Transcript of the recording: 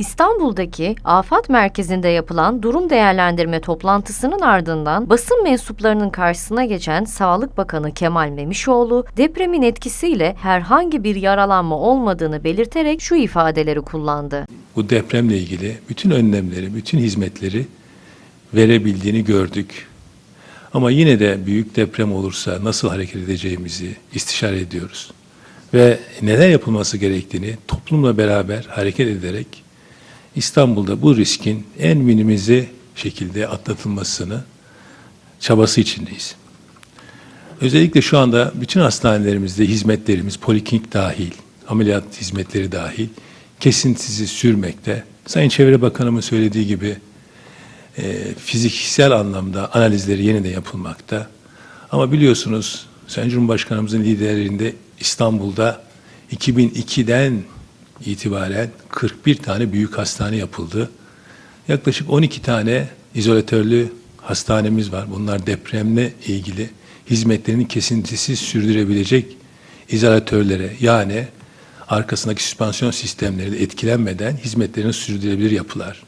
İstanbul'daki Afat Merkezi'nde yapılan durum değerlendirme toplantısının ardından basın mensuplarının karşısına geçen Sağlık Bakanı Kemal Memişoğlu, depremin etkisiyle herhangi bir yaralanma olmadığını belirterek şu ifadeleri kullandı. bu depremle ilgili bütün önlemleri, bütün hizmetleri verebildiğini gördük. Ama yine de büyük deprem olursa nasıl hareket edeceğimizi istişare ediyoruz. Ve neler yapılması gerektiğini toplumla beraber hareket ederek İstanbul'da bu riskin en minimize şekilde atlatılmasını çabası içindeyiz. Özellikle şu anda bütün hastanelerimizde hizmetlerimiz poliklinik dahil, ameliyat hizmetleri dahil kesintisiz sürmekte. Sayın Çevre Bakanımın söylediği gibi e, fiziksel anlamda analizleri yeniden yapılmakta. Ama biliyorsunuz Sayın Cumhurbaşkanımızın liderliğinde İstanbul'da 2002'den itibaren 41 tane büyük hastane yapıldı. Yaklaşık 12 tane izolatörlü hastanemiz var. Bunlar depremle ilgili hizmetlerini kesintisiz sürdürebilecek izolatörlere yani arkasındaki süspansiyon sistemleri de etkilenmeden hizmetlerini sürdürülebilir yapılar.